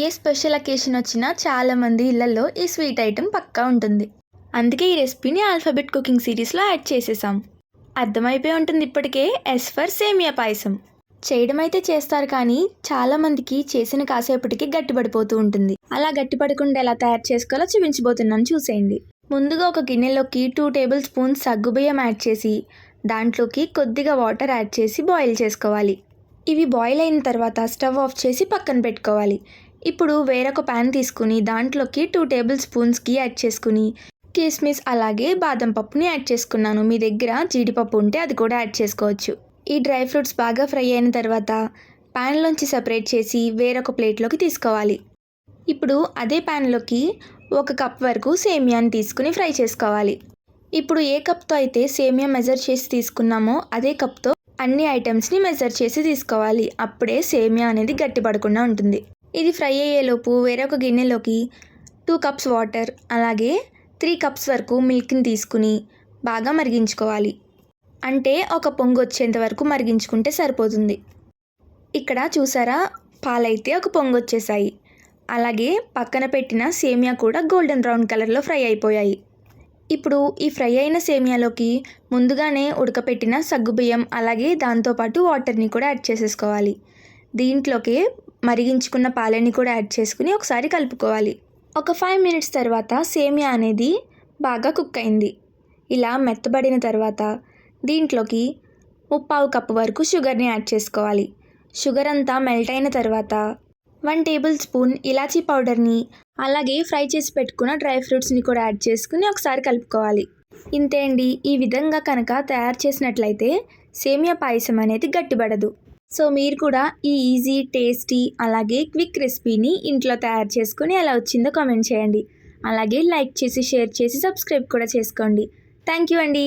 ఏ special occasion వచ్చినా చాలామంది ఇళ్ళలో ఈ స్వీట్ ఐటెం పక్కా ఉంటుంది. అందుకే ఈ రెసిపీని ఆల్ఫాబెట్ కుకింగ్ సిరీస్లో యాడ్ చేసేసాం. అర్థమైపోయి ఉంటుంది ఇప్పటికే ఎస్ ఫర్ సేమియా పాయసం. చేయడం అయితే చేస్తారు కానీ చాలామందికి చేసిన కాసేపటికి గట్టిపడిపోతూ ఉంటుంది. అలా గట్టిపడకుండా ఎలా తయారు చేసుకోవాలో చూపించబోతున్నాను చూసేయండి. ముందుగా ఒక గిన్నెలోకి టూ టేబుల్ స్పూన్స్ సగ్గుబియ్యం యాడ్ చేసి దాంట్లోకి కొద్దిగా వాటర్ యాడ్ చేసి బాయిల్ చేసుకోవాలి. ఇవి బాయిల్ అయిన తర్వాత స్టవ్ ఆఫ్ చేసి పక్కన పెట్టుకోవాలి. ఇప్పుడు వేరొక ప్యాన్ తీసుకుని దాంట్లోకి టూ టేబుల్ స్పూన్స్కి యాడ్ చేసుకుని కిస్మిస్ అలాగే బాదం పప్పుని యాడ్ చేసుకున్నాను. మీ దగ్గర జీడిపప్పు ఉంటే అది కూడా యాడ్ చేసుకోవచ్చు. ఈ డ్రై ఫ్రూట్స్ బాగా ఫ్రై అయిన తర్వాత ప్యాన్లోంచి సపరేట్ చేసి వేరొక ప్లేట్లోకి తీసుకోవాలి. ఇప్పుడు అదే ప్యాన్లోకి ఒక కప్ వరకు సేమియాని తీసుకుని ఫ్రై చేసుకోవాలి. ఇప్పుడు ఏ కప్తో అయితే సేమియా మెజర్ చేసి తీసుకున్నామో అదే కప్తో అన్ని ఐటమ్స్ని మెజర్ చేసి తీసుకోవాలి. అప్పుడే సేమియా అనేది గట్టిపడకుండా ఉంటుంది. ఇది ఫ్రై అయ్యేలోపు వేరొక గిన్నెలోకి టూ కప్స్ వాటర్ అలాగే త్రీ కప్స్ వరకు మిల్క్ని తీసుకుని బాగా మరిగించుకోవాలి. అంటే ఒక పొంగు వచ్చేంత వరకు మరిగించుకుంటే సరిపోతుంది. ఇక్కడ చూసారా? పాలైతే ఒక పొంగు వచ్చేసాయి. అలాగే పక్కన పెట్టిన సేమియా కూడా గోల్డెన్ బ్రౌన్ కలర్లో ఫ్రై అయిపోయాయి. ఇప్పుడు ఈ ఫ్రై అయిన సేమియాలోకి ముందుగానే ఉడకపెట్టిన సగ్గుబియ్యం అలాగే దాంతోపాటు వాటర్ని కూడా యాడ్ చేసేసుకోవాలి. దీంట్లోకి మరిగించుకున్న పాలని కూడా యాడ్ చేసుకుని ఒకసారి కలుపుకోవాలి. ఒక ఫైవ్ మినిట్స్ తర్వాత సేమియా అనేది బాగా కుక్ అయింది. ఇలా మెత్తబడిన తర్వాత దీంట్లోకి ముప్పావు కప్పు వరకు షుగర్ని యాడ్ చేసుకోవాలి. షుగర్ అంతా మెల్ట్ అయిన తర్వాత వన్ టేబుల్ స్పూన్ ఇలాచీ పౌడర్ని అలాగే ఫ్రై చేసి పెట్టుకున్న డ్రై ఫ్రూట్స్ని కూడా యాడ్ చేసుకుని ఒకసారి కలుపుకోవాలి. ఇంతే అండి. ఈ విధంగా కనుక తయారు చేసినట్లయితే సేమియా పాయసం అనేది గట్టిపడదు. సో మీరు కూడా ఈ ఈజీ టేస్టీ అలాగే క్విక్ రెసిపీని ఇంట్లో తయారు చేసుకుని ఎలా వచ్చిందో కామెంట్ చేయండి. అలాగే లైక్ చేసి షేర్ చేసి సబ్స్క్రైబ్ కూడా చేసుకోండి. థ్యాంక్ యూ అండి.